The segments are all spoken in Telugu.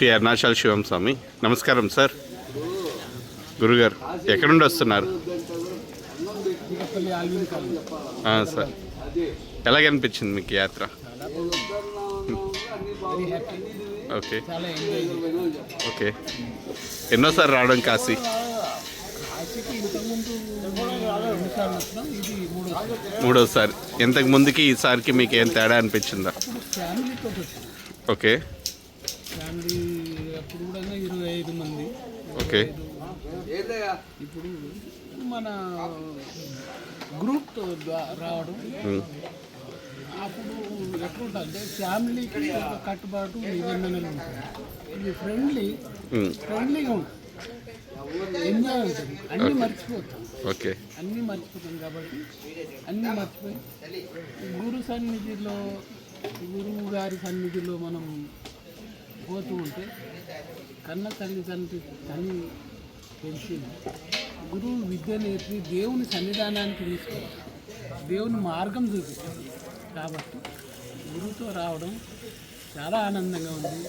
శ్రీ అరుణాచల్ శివం స్వామి. నమస్కారం సార్. గురుగారు ఎక్కడి నుండి వస్తున్నారు? సార్. ఎలాగనిపించింది మీకు యాత్ర? ఓకే. ఓకే. ఎన్నోసారి రావడం కాశీ? మూడోసారి. ఇంతకు ముందుకి ఈసారికి మీకు ఏం తేడా అనిపించిందా? ఓకే. ఓకే. ఇప్పుడు మన గ్రూప్తో రావడం. అప్పుడు ఎట్లుంటుందంటే ఫ్యామిలీకి ఒక కట్టుబాటు నిబంధనలు ఉంటాయి ఇది ఫ్రెండ్లీ ఫ్రెండ్లీగా ఉంటుంది. ఎంజాయ్ ఉంటుంది. అన్నీ మర్చిపోతాం. ఓకే. అన్నీ మర్చిపోతాం కాబట్టి అన్నీ మర్చిపోయి గురు సన్నిధిలో గురువు గారి సన్నిధిలో మనం పోతూ ఉంటే కన్న తల్లి తండ్రి తల్లి తెలిసి గురువు విద్య నేర్పి దేవుని సన్నిధానానికి తీసుకుంటాం దేవుని మార్గం చూపిస్తుంది. కాబట్టి గురువుతో రావడం చాలా ఆనందంగా ఉంది.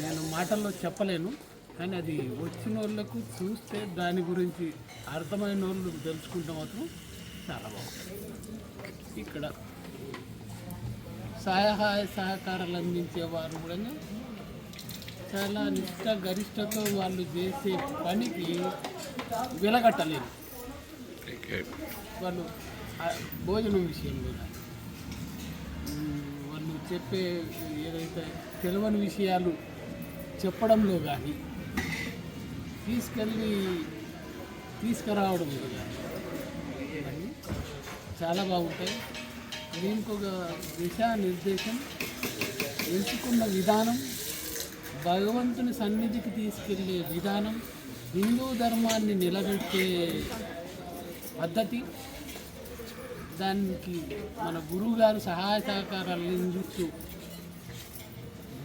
నేను మాటల్లో చెప్పలేను కానీ అది వచ్చిన వాళ్ళకు చూస్తే దాని గురించి అర్థమైన వాళ్ళు తెలుసుకుంటే మాత్రం చాలా బాగుంటుంది. ఇక్కడ సహాయ సహకారాలు అందించే వారు కూడా చాలా నిష్ట గరిష్టతో వాళ్ళు చేసే పనికి వెలగట్టలేరు ఓకే. వాళ్ళు భోజనం విషయంలో వాళ్ళు చెప్పే ఏదైతే తెలియని విషయాలు చెప్పడంలో కానీ తీసుకెళ్ళి తీసుకురావడంలో కానీ చాలా బాగుంటాయి. దీనికి ఒక దిశానిర్దేశం ఎంచుకున్న విధానం భగవంతుని సన్నిధికి తీసుకెళ్ళే విధానం హిందూ ధర్మాన్ని నిలబెట్టే పద్ధతి. దానికి మన గురువుగారు సహాయ సహకారాలు అందిస్తూ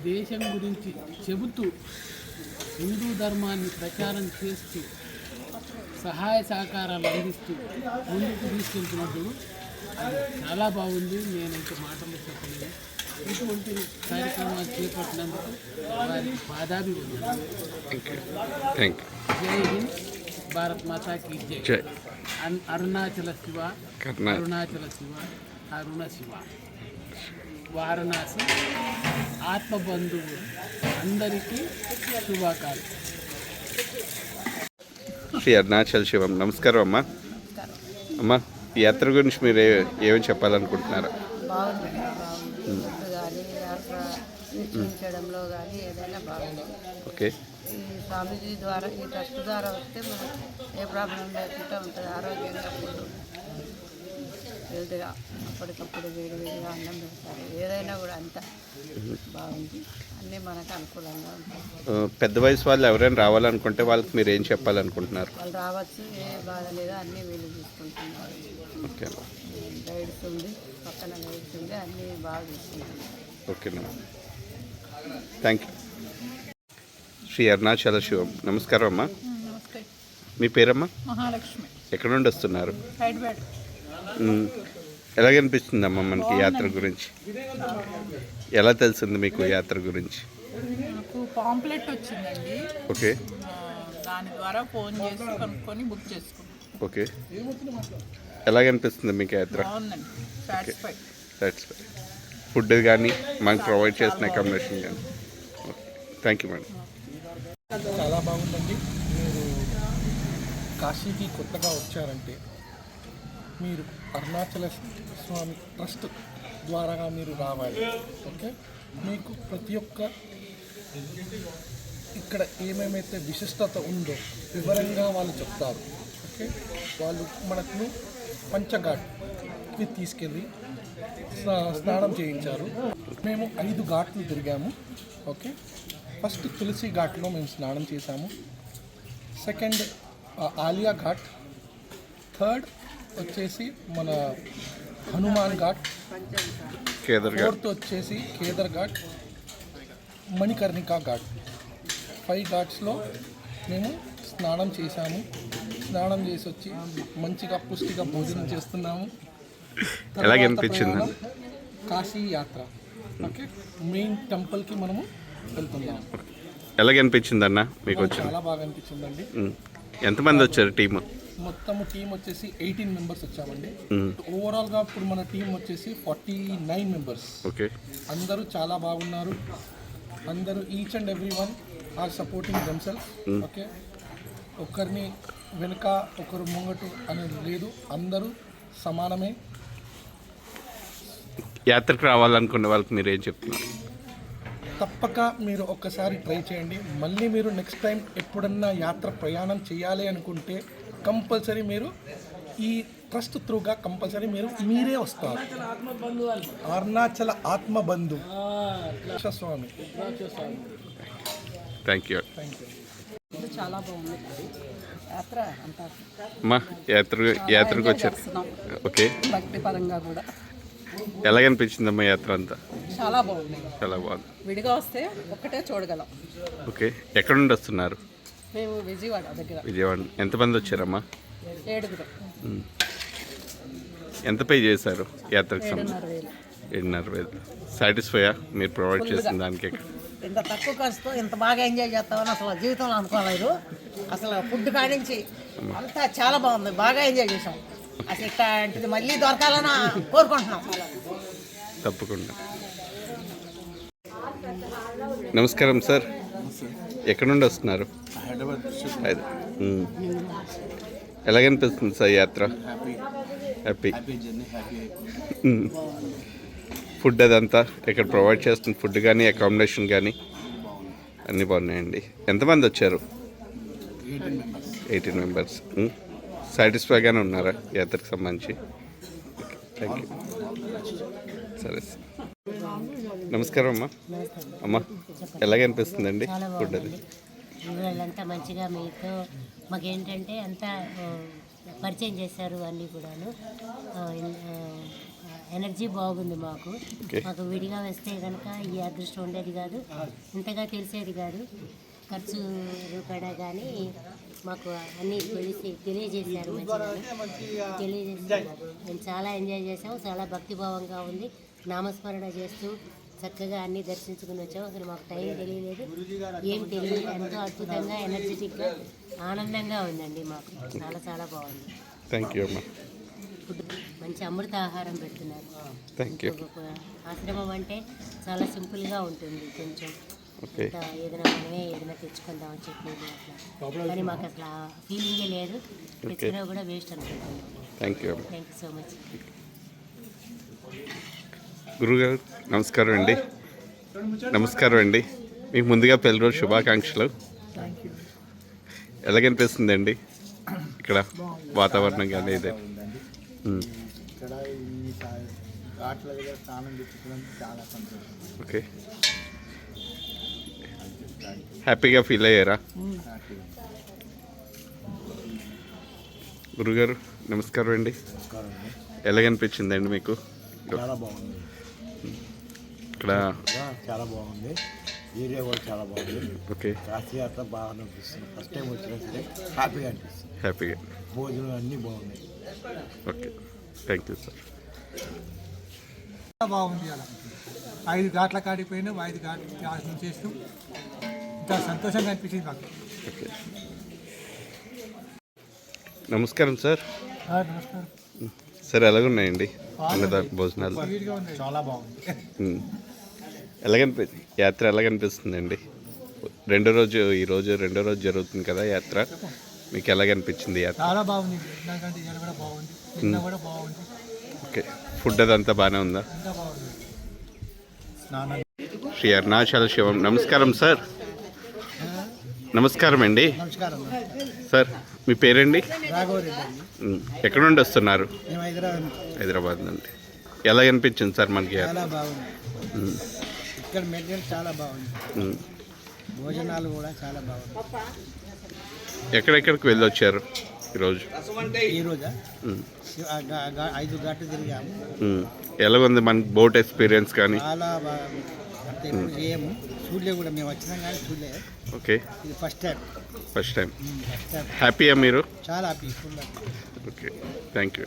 దేశం గురించి చెబుతూ హిందూ ధర్మాన్ని ప్రచారం చేస్తూ సహాయ సహకారాలు అందిస్తూ ముందుకు తీసుకెళ్తున్నప్పుడు అది చాలా బాగుంది. నేనైతే మాటలు చెప్పలేదు ఇటువంటి కార్యక్రమాలు చేపట్టినందుకు వారి పాదాభివందనం థ్యాంక్ యూ థ్యాంక్ యూ జై హింద్ భారత్ మాతా కీ జై. జై. అన్- అరుణాచల శివ కర్ణా అరుణాచల శివ అరుణ శివ. వారణాసి ఆత్మబంధువు అందరికీ శుభాకాంక్షలు. శ్రీ అరుణాచల్ శివం నమస్కారం అమ్మా. అమ్మా ఈ యాత్ర గురించి మీరు ఏ- ఏమని చెప్పాలనుకుంటున్నారు? వీక్షించడంలో కానీ ఏదైనా బాగుంది ఓకే. ఈ స్వామీజీ ద్వారా ఈ ట్రస్ట్ ద్వారా వస్తే మనకు ఏ ప్రాబ్లం లేకుండా ఉంటుంది ఆరోగ్యంగా ఫుడ్ హెల్త్గా అప్పటికప్పుడు వేడి వేడిగా అన్నం పెడతారు. ఏదైనా కూడా అంతా బాగుంది. అన్నీ మనకు అనుకూలంగా ఉంటాయి. పెద్ద వయసు వాళ్ళు ఎవరైనా రావాలనుకుంటే వాళ్ళకి మీరు ఏం చెప్పాలనుకుంటున్నారు? వాళ్ళు రావచ్చు ఏ బాధ లేదా అన్నీ వీళ్ళు చూసుకుంటున్నారు. ఓకే. గైడ్స్ ఉంది పక్కన గైడ్స్ ఉంది అన్నీ బాగా చూసుకుంటున్నారు. ఓకేనా థ్యాంక్ యూ శ్రీ అరుణాచల శివం. నమస్కారం అమ్మా. మీ పేరమ్మా? మహాలక్ష్మి. ఎక్కడ నుండి వస్తున్నారు? ఎలాగనిపిస్తుందమ్మా మనకి యాత్ర గురించి? ఎలా తెలిసింది మీకు యాత్ర గురించి? పాంప్లెట్ వచ్చిందండి. ఓకే. దాని ద్వారా ఫోన్ చేసి కనుక్కొని బుక్ చేసుకున్నాను. ఓకే. ఎలాగనిపిస్తుంది మీకు యాత్ర? దట్స్ ఫుడ్ కానీ మనకు ప్రొవైడ్ చేసిన అకామిడేషన్ కానీ. ఓకే థ్యాంక్ యూ మేడం చాలా బాగుందండి. మీరు కాశీకి కొత్తగా వచ్చారంటే మీరు అరుణాచల స్వామి ట్రస్ట్ ద్వారా మీరు రావాలి. ఓకే? మీకు ప్రతి ఒక్క ఇక్కడ ఏమేమైతే విశిష్టత ఉందో వివరంగా వాళ్ళు చెప్తారు. ఓకే? వాళ్ళు మనకు పంచఘాట్కి తీసుకెళ్ళి స్నానం చేయించారు. మేము ఐదు ఘాట్లు తిరిగాము. ఓకే. ఫస్ట్ తులసి ఘాట్లో మేము స్నానం చేశాము. సెకండ్ ఆలియా ఘాట్. థర్డ్ వచ్చేసి మన హనుమాన్ ఘాట్. ఫోర్త్ వచ్చేసి కేదర్ ఘాట్. మణికర్ణికా ఘాట్. ఫైవ్ ఘాట్స్లో మేము స్నానం చేశాము. స్నానం చేసి వచ్చి మంచిగా పుష్టిగా భోజనం చేస్తున్నాము. ఎలాగ తర్వాత అనిపించింది? ప్రయాణం కాశీ యాత్ర. ఓకే? మెయిన్ టెంపుల్కి మనము వెళ్తున్నాం. ఎలాగ అనిపించింది అన్న మీకు వచ్చింది? చాలా బాగా అనిపించిందండి. ఎంతమంది వచ్చారు టీము? మొత్తం టీం వచ్చేసి ఎయిటీన్ మెంబర్స్ వచ్చామండి. ఉమ్. ఓవరాల్గా ఇప్పుడు మన టీం వచ్చేసి ఫార్టీ నైన్ మెంబర్స్. ఓకే. అందరూ చాలా బాగున్నారు. అందరూ each and every one are supporting themself okay? ఒకరిని వెనుక ఒకరు ముంగటు అనేది లేదు. అందరూ సమానమే. యాత్రకు రావాలనుకునే వాళ్ళకి మీరు ఏం చెప్తున్నారు? తప్పక మీరు ఒక్కసారి ట్రై చేయండి. మళ్ళీ మీరు నెక్స్ట్ టైం ఎప్పుడన్నా యాత్ర ప్రయాణం చేయాలి అనుకుంటే కంపల్సరీ మీరు ఈ ట్రస్ట్ త్రూగా కంపల్సరీ మీరు మీరే వస్తారు. Arunachala Atmabandhu Swami thank you thank you ఇది చాలా బాగుంది. యాత్ర అంతా. యాత్ర యాత్రకు వచ్చారు. ఓకే భక్తిపరంగా కూడా. ఎలాగనిపించిందమ్మా యాత్ర అంతా? చాలా బాగుంది. చాలా బాగుంది. విడిగా వస్తే ఒక్కటే చూడగలం. ఓకే ఎక్కడ నుండి వస్తున్నారు? మేము విజయవాడ దగ్గర. విజయవాడ. ఎంతమంది వచ్చారమ్మా? ఏడుగురు. ఎంత పే చేశారు యాత్రకు సంబంధించి? ఏడున్నర వేలు. సాటిస్ఫైయా మీరు ప్రొవైడ్ చేసిన దానికి ఇంత తక్కువ ఖర్చుతో ఇంత బాగా ఎంజాయ్ చేస్తామని అసలు జీవితంలో అనుకోలేదు. అసలు ఫుడ్ కాడించి అంతా చాలా బాగుంది. బాగా ఎంజాయ్ చేసాం అసలు ఇట్లాంటిది మళ్ళీ దొరకాలని కోరుకుంటున్నాం. తప్పకుండా. నమస్కారం సార్. ఎక్కడ నుండి వస్తున్నారు? హైదరాబాద్. ఎలాగనిపిస్తుంది సార్ యాత్ర? హ్యాపీ. ఫుడ్ అదంతా ఇక్కడ ప్రొవైడ్ చేస్తున్న ఫుడ్ కానీ అకామిడేషన్ కానీ అన్నీ బాగున్నాయండి. ఎంతమంది వచ్చారు? ఎయిటీన్ మెంబర్స్ సాటిస్ఫైగానే ఉన్నారా యాత్రకు సంబంధించి? థ్యాంక్ యూ సరే నమస్కారం అమ్మా. అమ్మా ఎలాగనిపిస్తుందండి ఫుడ్ అది? వీళ్ళంతా మంచిగా మీతో మాకేంటంటే అంతా పరిచయం చేశారు అన్నీ కూడాను. ఎనర్జీ బాగుంది మాకు. మాకు విడిగా వస్తే కనుక ఈ అదృష్టం ఉండేది కాదు. ఇంతగా తెలిసేది కాదు. ఖర్చు రూపాయ కానీ మాకు అన్నీ తెలిసి తెలియజేశారు తెలియజేశారు. మేము చాలా ఎంజాయ్ చేసాము చాలా భక్తిభావంగా ఉంది. నామస్మరణ చేస్తూ చక్కగా అన్నీ దర్శించుకుని వచ్చాము. అసలు మాకు టైం తెలియలేదు. ఏం తెలియదు. ఎంతో అద్భుతంగా ఎనర్జెటిక్గా ఆనందంగా ఉందండి మాకు. చాలా చాలా బాగుంది. థ్యాంక్ యూ మంచి అమృత ఆహారం పెడుతున్నారు. థ్యాంక్ యూ ఒక ఆశ్రమం అంటే చాలా సింపుల్గా ఉంటుంది. కొంచెం ఏదైనా మనమే ఏదైనా తెచ్చుకుందాం చట్నీలు అట్లా. కానీ మాకు అసలు ఆ ఫీలింగే లేదు. తెచ్చినా కూడా వేస్ట్ అనుకుంటున్నాం. థ్యాంక్ యూ అమ్మా. థ్యాంక్ యూ సో మచ్ గురుగారు నమస్కారం అండి. నమస్కారం అండి. మీకు ముందుగా పెళ్ళి రోజు శుభాకాంక్షలు. ఎలాగనిపిస్తుందండి ఇక్కడ వాతావరణం కానీ ఇదే. మ్మ్. ఇక్కడ ఈ సా- ఘాట్ల దగ్గర స్నానం తెచ్చుకోవడం చాలా సంతోషం. ఓకే. హ్యాపీగా ఫీల్ అయ్యారా గురుగారు నమస్కారం అండి. నమస్కారం అండి ఎలాగనిపించిందండి మీకు? చాలా బాగుంది. ఇక్కడ చాలా బాగుంది. ఏరియా కూడా చాలా బాగుంది. ఓకే. కాశీయాత్ర బాగా అనిపిస్తుంది. ఫస్ట్ టైం వచ్చినా సరే హ్యాపీగా అనిపిస్తుంది. హ్యాపీగా భోజనం అన్నీ బాగున్నాయి. ఓకే. థ్యాంక్ యూ సార్ బాగుంది అలా. ఐదు ఘాట్ల కాడికి పోయినాం. ఐదు ఘాట్లు ధ్యానం సంతోషంగా అనిపించింది మాకు. నమస్కారం సార్. నమస్కారం. సార్ ఎలాగున్నాయండి? అన్నదా భోజనాలు? చాలా బాగుంది. ఎలాగనిపి యాత్ర ఎలాగనిపిస్తుందండి? రెండో రోజు ఈ రోజు రెండో రోజు జరుగుతుంది కదా యాత్ర. మీకు ఎలాగనిపించింది యాత్ర? చాలా బాగుంది. ఎందుకంటే ఇవాళ కూడా బాగుంది. నిన్న కూడా బాగుంది. ఓకే. ఫుడ్ అదంతా బాగానే ఉందా? ఇంకా బాగుంది. స్నానం. శ్రీ అరుణాచల శివం. నమస్కారం సార్. నమస్కారం అండి నమస్కారం. సార్ మీ పేరండి. ఎక్కడ నుండి వస్తున్నారు? హైదరాబాద్ నుండి. ఎలా అనిపించింది సార్ మనకి? యాత్ర చాలా బాగుంది. ఉమ్. ఇక్కడ మెటీరియల్ చాలా బాగుంది. ఉమ్. భోజనాలు కూడా చాలా బాగుంది. ఎక్కడెక్కడికి వెళ్ళి వచ్చారు ఈరోజు ఐదు ఘాట్లు తిరిగాము. ఎలాగుంది మన బోట్ ఎక్స్పీరియన్స్ కానీ? చాలా బాగా చూడలే కూడా మేము వచ్చినాం కానీ చూడలే. ఓకే. ఇది ఫస్ట్ టైం ఫస్ట్ టైం హ్యాపీయా మీరు? చాలా పీస్ఫుల్ ఓకే థ్యాంక్ యూ